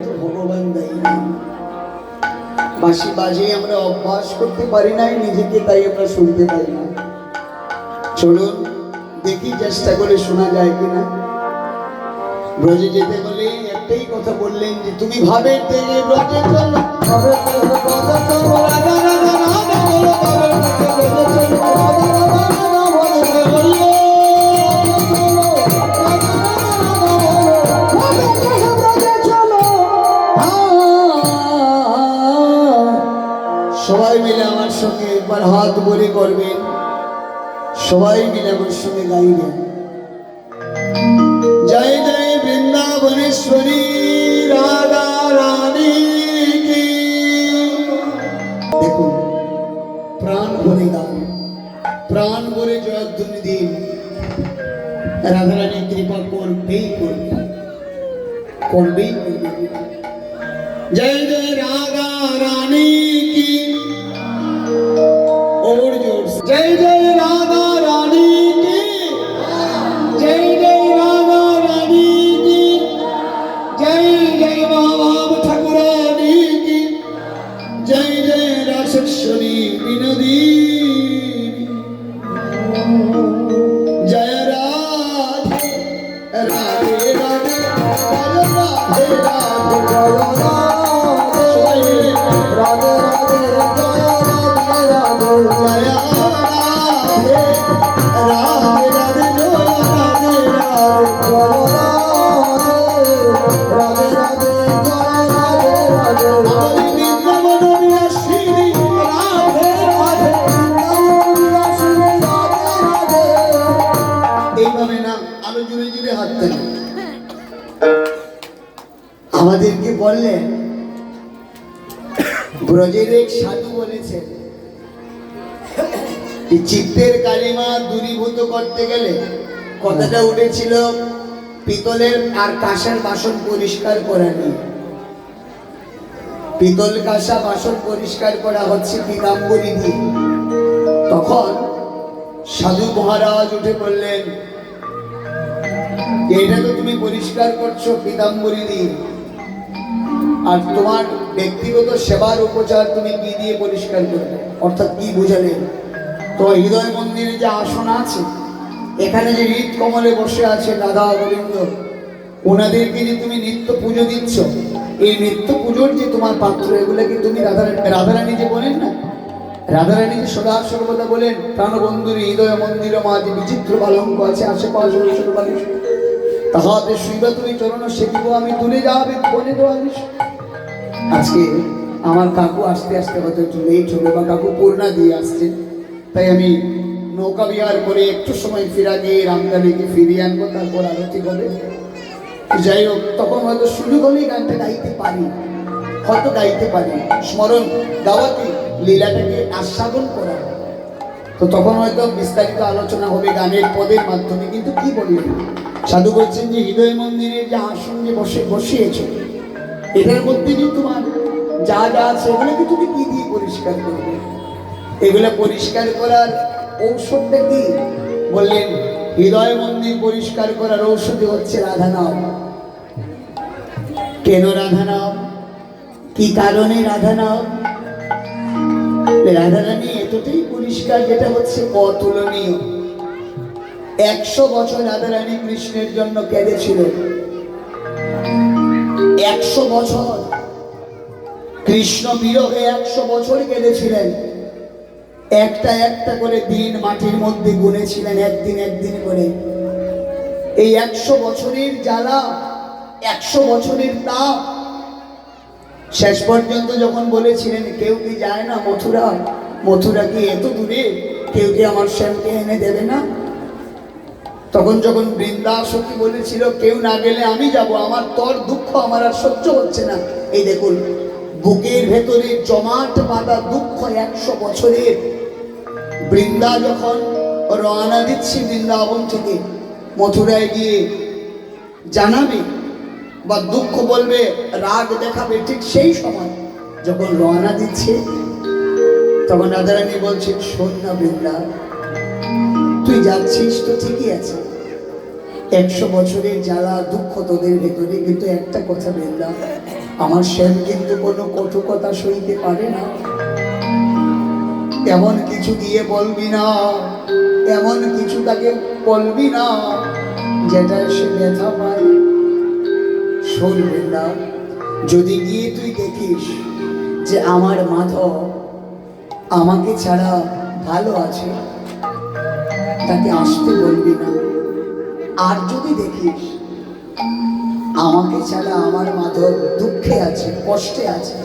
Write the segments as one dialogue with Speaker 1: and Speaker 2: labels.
Speaker 1: ভগবান দায়ী আমরা অভ্যাস করতে পারি নাই নিজেকে তাই আমরা শুনতে পারি না চলুন দেখি চেষ্টা করে শোনা যায় কিনা ব্রজে যেতে বলে একটাই কথা বললেন যে তুমি থেকে ব্রজে চলো বলে করবেন সবাই মিলে আমার সঙ্গে গাইবেন জয় জয় বৃন্দাবনেশ্বরী, রাধা রানী দেখুন, প্রাণ ভরে গান। প্রাণ ভরে জয়ধ্বনি দিন। রাধারানী কৃপা করবেই করবে। করবেই করবে। বললেন ব্রজের এক সাধু বলেছেন চিত্তের কালিমা দূরীভূত করতে গেলে কথাটা উঠেছিল, পিতলের আর কাঁসার বাসন পরিষ্কার করা নিয়ে। পিতল, কাঁসা, বাসন পরিষ্কার করা হচ্ছে পিতাম্বরী দিয়ে। তখন সাধু মহারাজ উঠে বললেন, এটা তো তুমি পরিষ্কার করছ পিতাম্বরী দিয়ে। আর তোমার ব্যক্তিগত সেবার উপচার তুমি কি দিয়ে পরিষ্কার করবে? অর্থাৎ কি বুঝালেন তোমার হৃদয় মন্দিরে যে আসন আছে, এখানে যে হৃদ কমলে বসে আছে রাধা গোবিন্দ ওনাদেরকে যে তুমি নিত্য পুজো দিচ্ছ। এই নিত্য পুজোর যে তোমার পাত্র, এগুলো কি তুমি রাধা রাধারানী যে বলেন না? রাধারানী সদা সর্বদা বলেন, প্রাণবন্ধুর হৃদয় মন্দির মাঝে বিচিত্র বালঙ্ক আছে, আশেপাশে ঔষধ বালিশ। তাহাতে শুইবা তুমি চরণ সেদিব আমি দূরে যাবে, বলে দেওয়া আজকে আমার কাকু আসতে আসতে হয়তো একটু লেট হবে বা কাকু পূর্ণা দিয়ে আসছে তাই আমি নৌকা বিহার করে একটু সময় ফিরা গিয়ে রামদানিকে ফিরিয়ে আনব, তারপর আরতি হবে। যাই হোক, তখন হয়তো সুযোগ হলেই গানটা গাইতে পারি, হয়তো গাইতে পারি। স্মরণ গাওয়াতে, লীলাটাকে আস্বাদন করা। তো তখন হয়তো বিস্তারিত আলোচনা হবে গানের পদের মাধ্যমে, কিন্তু কি বলি সাধু বলছেন যে, হৃদয় মন্দিরের যে আসন যে বসে, বসিয়েছে এটার মধ্যে যে তোমার যা যা আছে, এগুলোকে তুমি কি দিয়ে পরিষ্কার করবে? এগুলো পরিষ্কার করার ঔষধটা কি? বললেন, হৃদয় মন্দির পরিষ্কার করার ঔষধি হচ্ছে রাধা নাম কেন রাধা নাম কি কারণে রাধা নাম রাধারানী এতটাই পরিষ্কার, যেটা হচ্ছে অতুলনীয়। একশো বছর রাধা রানী কৃষ্ণের জন্য কেঁদেছিল। একশো বছর। কৃষ্ণ বিরহে একশো বছর কেঁদেছিলেন। একটা একটা করে দিন মাটির মধ্যে গুনেছিলেন একদিন একদিন করে। এই একশো বছরের জ্বালা, একশো বছরের তাপ, শেষ পর্যন্ত যখন বলেছিলেন, কেউ কি যায় না মথুরা? মথুরা কি এত দূরে? কেউ কি আমার শ্যামকে এনে দেবে না? তখন যখন বৃন্দাসতী বলেছিল, কেউ না গেলে আমি যাব, আমার তোর দুঃখ আমার আর সহ্য হচ্ছে না। এই দেখুন, বুকের ভেতরে জমাট বাঁধা দুঃখ একশো বছরের। বৃন্দা যখন রওনা দিচ্ছি বৃন্দাবন থেকে, মথুরায় গিয়ে জানাবে বা দুঃখ বলবে, রাগ দেখাবে ঠিক সেই সময় যখন রওনা দিচ্ছে, তখন রাধারানী বলছেন, শোন না বৃন্দা তুই যাচ্ছিস তো ঠিকই আছে। একশো বছরের জ্বালা দুঃখ তোদের ভেতরে, কিন্তু একটা কথা বললাম, আমার শ্যাম কিন্তু কোনো কথা সইতে পারে না। এমন কিছু দিয়ে বলবি না, এমন কিছু তাকে বলবি না যেটা সে ব্যথা পায়। শুনবেন না যদি গিয়ে তুই দেখিস যে আমার মাধব আমাকে ছাড়া ভালো আছে তাকে আসতে বলবি না। আর যদি দেখিস, আমাকে ছাড়া আমার মাধব দুঃখে আছে, কষ্টে আছে,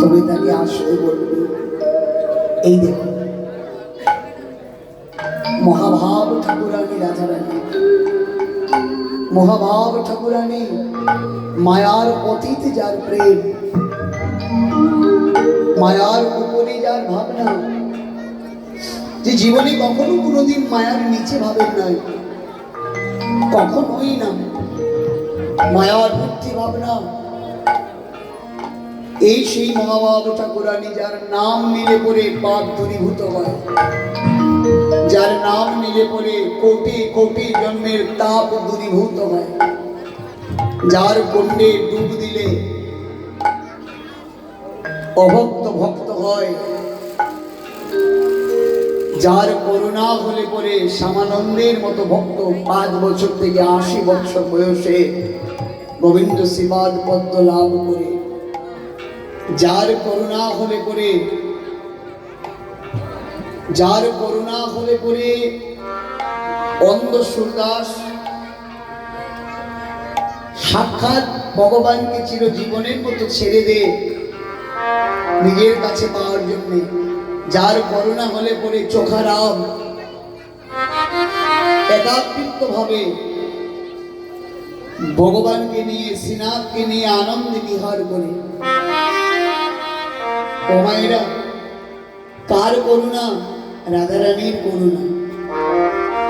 Speaker 1: তবে তাকে আসতে বলবি। এই দেখুন মহাভাব ঠাকুরানী রাধারানী মহাভাব ঠাকুরানী, মায়ার অতীত যার প্রেম, মায়ার উপরে যার ভাবনা যে জীবনে কখনো কোনোদিন মায়ার নিচে ভাবেন নাই। কখনোই না। মায়ার মুক্তি ভাবনা। এই সেই মহাভাব ঠাকুরানী যার নাম নিলে পরে পাপ দূরীভূত হয়। যার নাম নিলে পরে কোটি কোটি জন্মের তাপ দূরীভূত হয়। যার কুণ্ডে ডুব দিলে অভক্ত ভক্ত হয়। যার করুণা হলে পরে শ্যামানন্দের মতো ভক্ত পাঁচ বছর থেকে আশি বছর বয়সে গোবিন্দ শিবাদ পদ্ম লাভ করে। যার করুণা হলে পরে, যার করুণা হলে পরে অন্ধ সুরদাস সাক্ষাৎ ভগবানকে চিরজীবনের মতো ছেড়ে দে নিজের কাছে পাওয়ার জন্য। যার করোনা হলে পরে চোখারাম একাকৃত ভাবে ভগবানকে নিয়ে শ্রীনাথকে নিয়ে আনন্দে বিহার করে। ও মায়েরা, কার করুণা? রাধারানীর করুণা।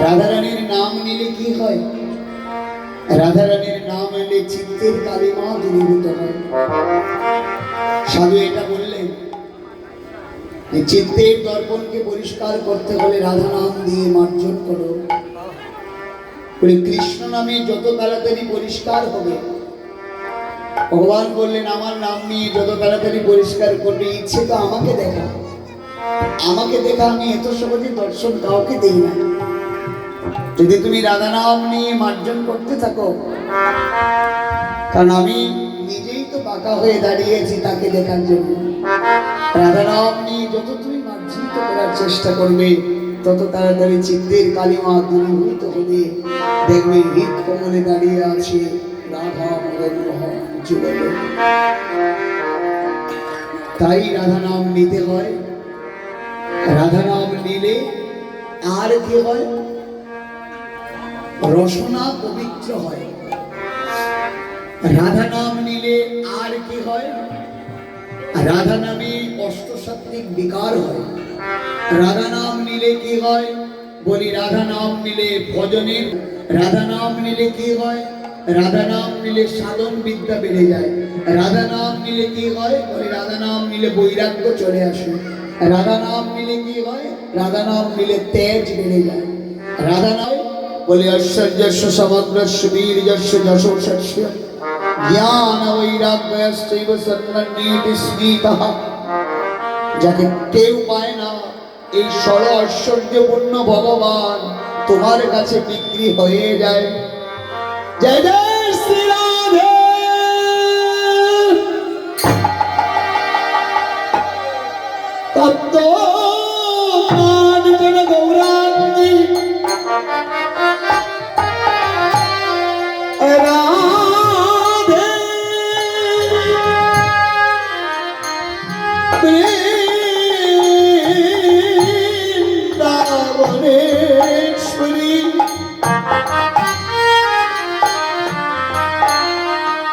Speaker 1: রাধারানীর নাম নিলে কি হয়? রাধারানীর নাম এলে চিত্তের কালিমা দূরীভূত হয়। সাধু এটা বললেন চিত্তের দর্পণকে পরিষ্কার করতে হলে রাধা নাম দিয়ে মার্জন করো। কৃষ্ণ নামে যত তাড়াতাড়ি পরিষ্কার হবে, ভগবান বললেন, আমার নাম নিয়ে যত তাড়াতাড়ি পরিষ্কার করবে, ইচ্ছে তো আমাকে দেখা। আমাকে দেখা আমি এত সহজে দর্শন কাউকে দেই না। যদি তুমি রাধা নাম নিয়ে মার্জন করতে থাকো, কারণ আমি নিজেই তো বাঁকা হয়ে দাঁড়িয়েছি তাকে দেখার জন্য। রাধা নাম নিয়ে যত তুমি মার্জিত করার চেষ্টা করবে, তত তাড়াতাড়ি চিত্তের কালিমা দূরীভূত হবে। দেখবে হৃদ কমলে দাঁড়িয়ে আছে রাধা মদন যুগল। তাই রাধা নাম নিতে হয়। রাধা নাম নিলে আর কি হয়? রসনা পবিত্র হয়। রাধা নাম নিলে আর কি হয়? রাধা নামে অষ্টসাত্বিক বিকার হয়। রাধা নাম নিলে কি হয়? বলি, রাধা নাম নিলে ভজনের, রাধা নাম নিলে কি হয়? রাধা নাম নিলে সাধন বিদ্যা বেড়ে যায়। রাধা নাম নিলে কি হয়? বলি, রাধা নাম নিলে বৈরাগ্য চলে আসে। রাধা নাম নিলে কি হয়? রাধা নাম নিলে তেজ বেড়ে যায়। রাধা নাম, বলি, ঐশ্বর্যস্য সমগ্রস্য বীর্যস্য যশোষস্য। জ্ঞান বৈরাগ্যস্যৈব সন্মন্নীতি স্মৃতঃ। যাকে কেউ পায় না, এই সর ঐশ্বর্যপূর্ণ ভগবান তোমার কাছে বিক্রি হয়ে যায়। জয় জয় শ্রীরাধে তত্ত্ব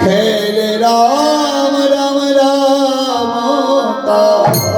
Speaker 1: ખેલ રામ રામ રામ તા